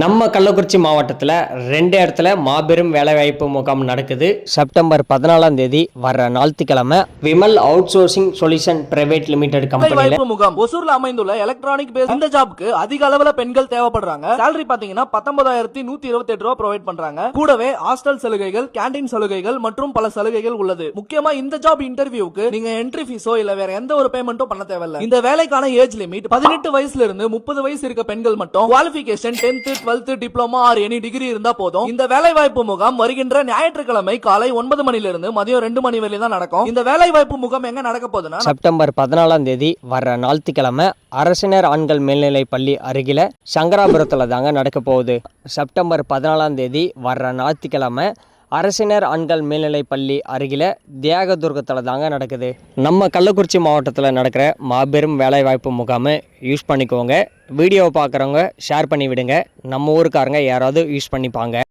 நம்ம கள்ளக்குறிச்சி மாவட்டத்தில் ரெண்டு இடத்துல மாபெரும் வேலைவாய்ப்பு முகாம் நடக்குது. செப்டம்பர் பதினாலாம் தேதி வர்ற ஞாயிற்றுக்கிழமை Vimal outsourcing solution private limited கம்பெனியில் முகாம். ஒசூர்ல அமைந்துள்ள எலக்ட்ரானிக் பேஸ் இந்த ஜாப்க்கு அதிக அளவுல பெண்கள் தேவைப்படுறாங்க. Salary பாத்தீங்கன்னா பத்தொன்பதாயிரத்தி நூத்தி இருபத்தி எட்டு ரூபா ப்ரொவைட் பண்றாங்க. கூடவே ஹாஸ்டல் சலுகைகள் கேண்டீன் சலுகைகள் மற்றும் பல சலுகைகள் உள்ளது. முக்கியமா இந்த ஜாப் இன்டர்வியூக்கு நீங்க என்ட்ரி ஃபீஸோ இல்ல வேற எந்த ஒரு பேமெண்ட்டோ பண்ண தேவையில்ல. இந்த வேலைக்கான ஏஜ் லிமிட் பதினெட்டு வயசுல இருந்து முப்பது வயசு இருக்க பெண்கள் மட்டும் qualification tenth twelfth diploma or any degree இருந்தா போதும். இந்த வேலை வாய்ப்பு முகாம் வருகின்ற ஞாயிற்றுக்கிழமை காலை ஒன்பது மணில இருந்து மதியம் ரெண்டு மணி வரையும் தான் நடக்கும். இந்த வேலை வாய்ப்பு முகாம் எங்க நடக்க போகுதுன்னா செப்டம்பர் பதினாலாம் தேதி வர ஞாயிற்றுக்கிழமை அரசினர் ஆண்கள் மேல்நிலை பள்ளி அருகில் சங்கராபுரத்தில் தாங்க நடக்க போகுது. செப்டம்பர் பதினாலாம் தேதி வர்ற ஞாயிற்றுக்கிழமை அரசினர் ஆண்கள் மேல்நிலை பள்ளி அருகில் தியாகதுர்கத்தில் தாங்க நடக்குது. நம்ம கள்ளக்குறிச்சி மாவட்டத்தில் நடக்கிற மாபெரும் வேலைவாய்ப்பு முகாமை யூஸ் பண்ணிக்கோங்க. வீடியோவை பார்க்குறவங்க ஷேர் பண்ணி விடுங்க. நம்ம ஊருக்காரங்க யாராவது யூஸ் பண்ணிப்பாங்க.